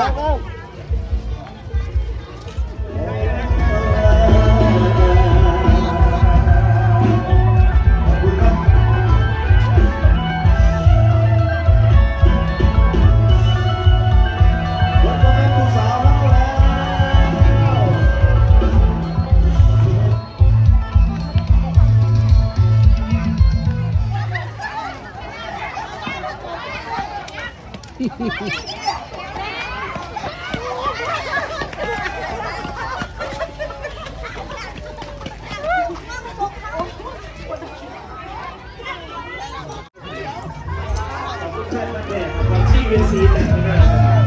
ร ถก็เป็นผู้สาวแล้วแล้วใช่มาแดดวันที่เวซีแต่งงาน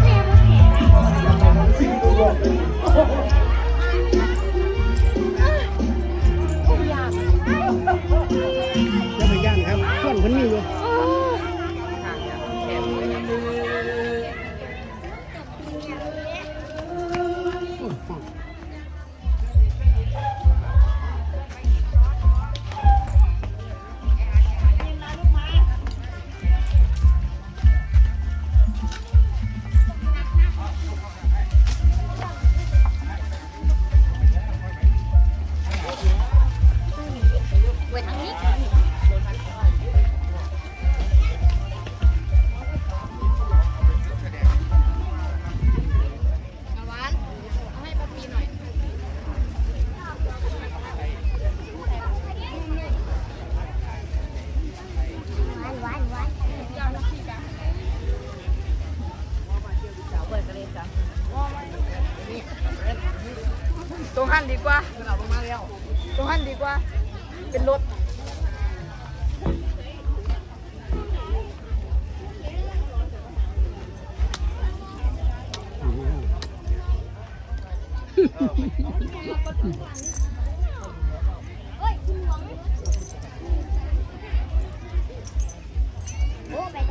สิ่งตัวบอก ตรงหันดีกว่าลงมาแล้วตรงหันดีกว่า เป็นรถที่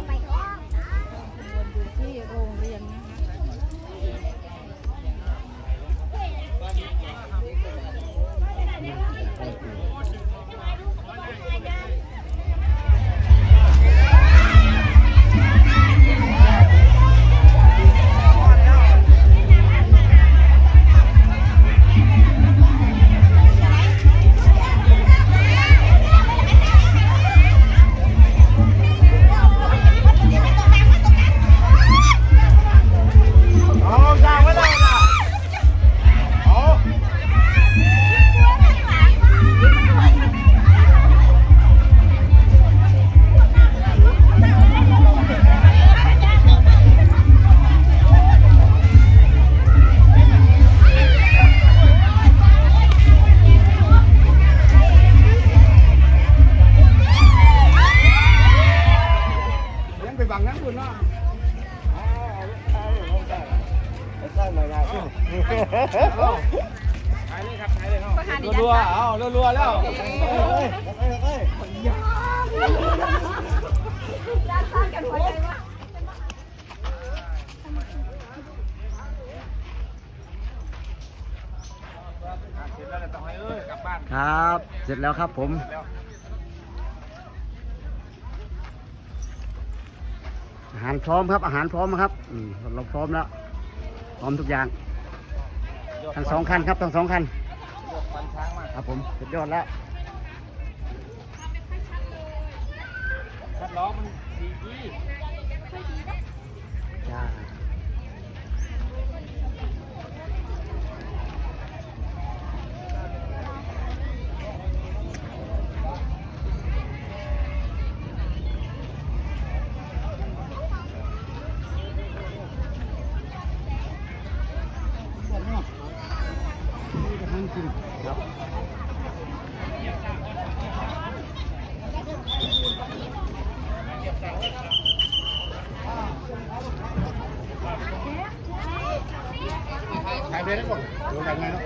รัวๆเอารัวๆแล้วเสร็จแล้วเราต้องให้เอ้ยกลับบ้านครับ เสร็จแล้วครับผมอาหารพร้อมครับอาหารพร้อมครับอืมเราพร้อมแล้ว พร้อมทุกอย่าง ทั้งสองคันครับทั้งสองคันยกฟันช้างมาครับผมสุดยอดแล้วคัดล้อมันสี่ที่จ้า ครับ ถ่ายไปได้ ก่อนดูแบบไงเนาะ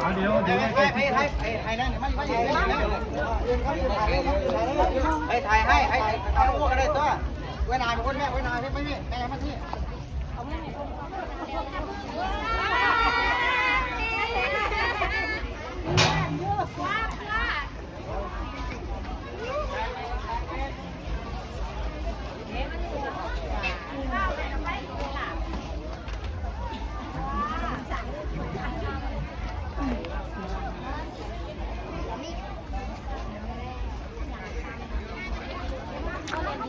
เอาเดี๋ยวเดี๋ยวให้ให้ให้ให้ให้นั่นไม่ไม่ไม่ให้ถ่ายให้ให้เอาพวกอะไรตัวเว้นายคนแม่เว้นายไม่ไม่แม่มาที่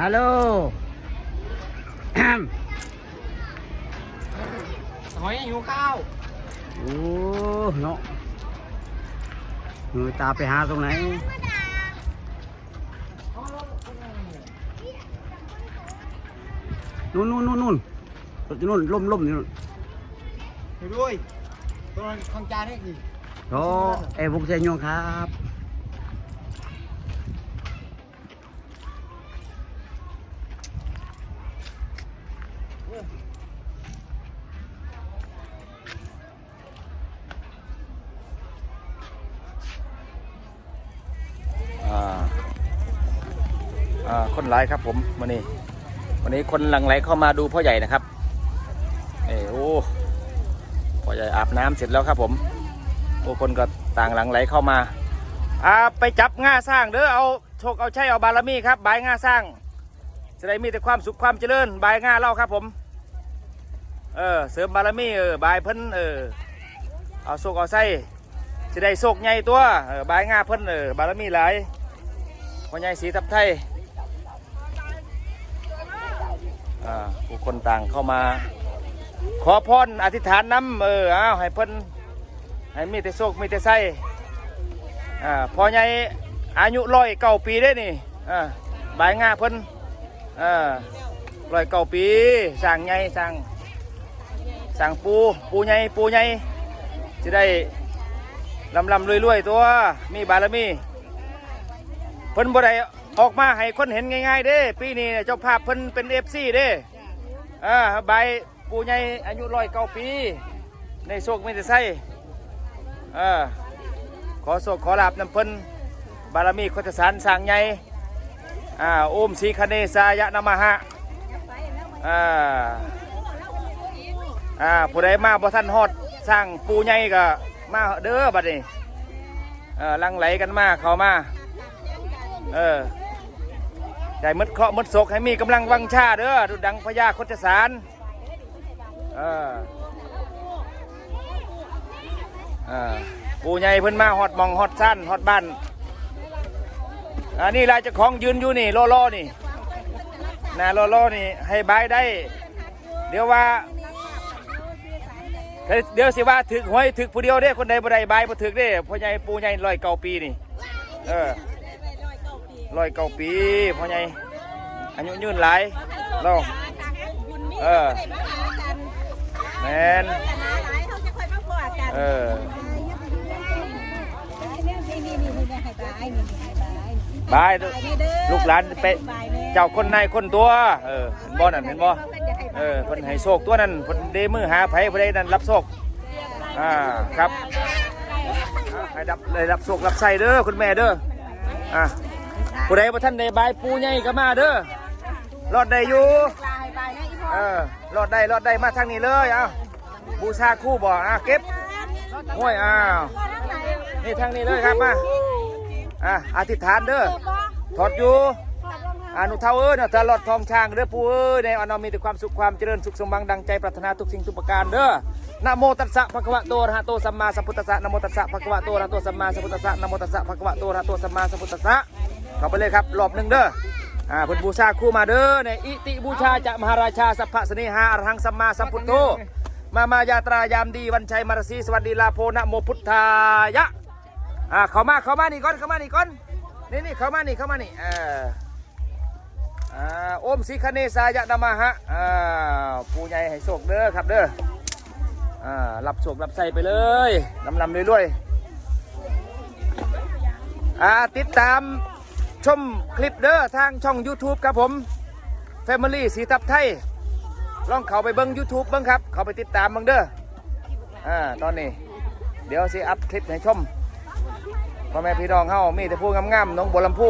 ฮัลโหลหอยหิวข้าว โอ้เนาะมือตาไปหาตรงไหน นู่นนู่นนู่นนู่นรถอยู่นู่นล่มล่มอยู่นู่นไปด้วยตัวข้างจานนี่อีกโอ้เอ้บุกเซนยงครับ คนร้ายครับผมวันนี้ วันนี้คนหลังไหลเข้ามาดูพ่อใหญ่นะครับเออโอ้พ่อใหญ่อาบน้ำเสร็จแล้วครับผมโอ้คนก็ต่างหลังไหลเข้ามาอ่าไปจับง่าสร้างเด้อเอาโชคเอาใช่เอาบารมีครับบายง่าสร้างจะได้มีแต่ความสุขความเจริญบายง่าเล่าครับผมเออเสริมบารมีเออบายเพิ่นเออเอาโชคเอาไส้จะได้โชคใหญ่ตัวเออบายง่าเพิ่นเออบารมีหลายพ่อใหญ่สีทับไทยอ่า ผู้คนต่างเข้ามา ขอพรอธิษฐานน้ำเออเอาให้เพิ่นให้มีแต่โชคมีแต่ไส้อ่าพอใหญ่อายุร้อยเก้าปีได้นี่อ่าบายงาเพิ่นอ่าร้อยเก้าปีสร้างใหญ่สร้างสั่งปูปูใหญ่ปูใหญ่จะได้ลำลำรวยรวยตัวมีบารมีเพิ่นบ่ได้ ออกมาให้คนเห็นง่ายๆเด้ ปีนี้เจ้าภาพเพิ่นเป็นเอฟซีเด้อ่าใบปูใหญ่อายุร้อยเก้าปี ในโชคไม่ได้ใส่อ่าขอโชคขอลาบนำเพิ่นบารมีโคตสารสางใหญ่อ่าโอมสีคเนสายะนามหะอ่าอ่าผู้ใดมาบ่ทันฮอดสร้างปูใหญ่ก็มาเด้อบัดนี้เออลังไหลกันมาเขามาเออ ใจมดเคาะมดโศกให้มีกำลังวังชาเด้อดุดังพญาโคจสารเออเออปูใหญ่เพิ่นมาฮอดมองฮอดสั้นฮอดบ้านอันนี้ลายเจ้าของยืนอยู่นี่โลโลนี่นะโลโลนี่ให้บายได้ เดี๋ยวว่า เดี๋ยวสิว่าถึกหวยถึกผู้เดียวเด้คนใดบ่ได้บายบ่ถึกเด้พ่อใหญ่ปู่ใหญ่ร้อยเก้าปีนี่ เออ ร้อยเก้าปีพ่อใหญ่อายุยืนหลายเราเออแมนเออบายลูกหลานไปเจ้าคนในคนตัวเออเห็นบ่นั่นเห็นบ่เออเพิ่นให้โชคตัวนั้นเพิ่นเดมือหาไผผู้ใดนั้นรับโชคอ่าครับให้รับได้รับโชครับใส่เด้อคุณแม่เด้ออ่า ผู้ใดบ่ทันได้บายปูใหญ่ก็มาเด้อรอดได้อยู่เออรอดได้รอดได้มาทางนี้เลยเอ้าบูชาคู่บ่อะเก็บห้วยอ้าวนี่ทางนี้เลยครับมาอะอธิษฐานเด้อถอดอยู่อานุเท่าเอ้ยเนาะตลอดทองช้างเด้อปู่เอ้ยในอันนมีแต่ความสุขความเจริญสุขสมบังดังใจปรารถนาทุกสิ่งทุกประการเด้อนะโมตัสสะภะคะวะโตอะระหะโตสัมมาสัมพุทธัสสะนะโมตัสสะภะคะวะโตอะระหะโตสัมมาสัมพุทธัสสะนะโมตัสสะภะคะวะโตอะระหะโตสัมมาสัมพุทธัสสะ เข้าไปเลยครับรอบหนึ่งเด้ออ่าเพิ่นบูชาคู่มาเด้อในอิติบูชาจะมหาราชาสัพพะสเนหาอรหังสัมมาสัมพุทโธมามายาตรายามดีวันชัยมารสีสวัสดีลาโพนะโมพุทธายะอ่าเข้ามาเข้ามานี่ก่อนเข้ามานี่ก่อนนี่นี่เข้ามานี่เข้ามานี่เอออ่าโอมสีคเนสายะนามาฮะอ่าผู้ใหญ่ให้โชคเด้อครับเด้ออ่ารับโชครับใส่ไปเลยลำลำรวยๆอ่าติดตาม ชมคลิปเด้อทางช่อง YouTube ครับผม Family สีทับไทย ลองเข้าไปเบิ้ง YouTube เบิ้งครับ เข้าไปติดตามเบิ้งเด้ออ่าตอนนี้ เดี๋ยวสิอัพคลิปให้ชมพ่อแม่พี่น้องเฮามีแต่ผู้งามๆน้องบัวลำพู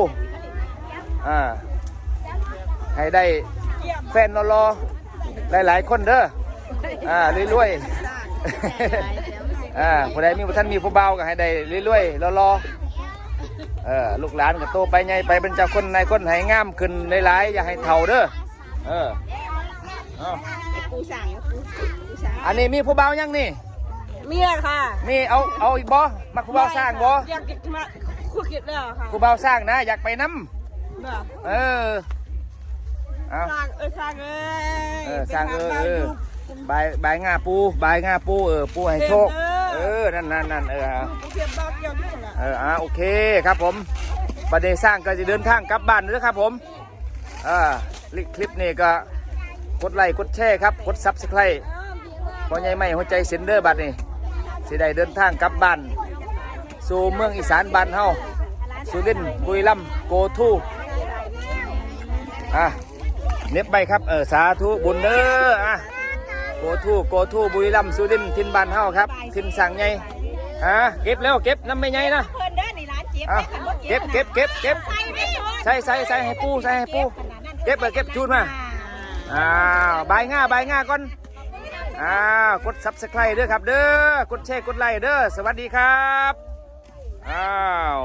อ่าให้ได้แฟนรอๆหลายๆคนเด้ออ่ารวยๆอ่าผู้ใดมีผู้ท่านมีผู้เบาก็ให้ได้รวยๆรอๆ เออลูกหลานก็โตไปไงไปเป็นเจ้าคนนายคนให้งามขึ้นหลายๆอย่าให้เท่าเด้อเออเอาปูสั่งปูปูสั่งอันนี้มีผู้เบาวยังนี่เมียค่ะมีเอาเอาอีกบ่มาผู้เบาวสร้างบ่อยากกินมาคุยกินแล้วค่ะผู้เบาวสร้างนะอยากไปน้เนาะำเออเอาสร้างเออสร้างเอ้ยเออสร้างเออเออบายบายงาปูบายงาปูเออปูให้โชค เออ นั่นนั่นนั่นเออเอาเก็บดอกเกี่ยวที่ละเอออ่าโอเคครับผมประเดี๋ยวสร้างก็จะเดินทางกลับบ้านแล้วครับผมอ่าคลิปนี้ก็กดไลค์กดแชร์ครับ กดซับสไครต์พอใหญ่ไม่หัวใจเซ็นเดอร์บัดนี่สิได้เดินทางกลับบ้าน สู่เมืองอีสานบ้านเฮาสุรินทร์บุรีรัมย์โกทูอะเน็บไปครับ เออ สาธุบุญเด้ออะ โกทูโกทูบุรีรัมย์สุรินทร์ทินบานเฮาครับทินสั่งใหญ่อะเก็บแล้วเก็บน้ำไม่ใหญ่นะเพิ่นเด้อนี่ร้านเจ็บอะเก็บเก็บเก็บเก็บใส่ใส่ใส่ให้ปูใส่ให้ปูเก็บไปเก็บชูนมาอ้าวบายง่าบายง่าก่อนอ้าวกดซับสไครต์เด้อครับ เด้อกดแชร์กดไลค์เด้อสวัสดีครับอ้าว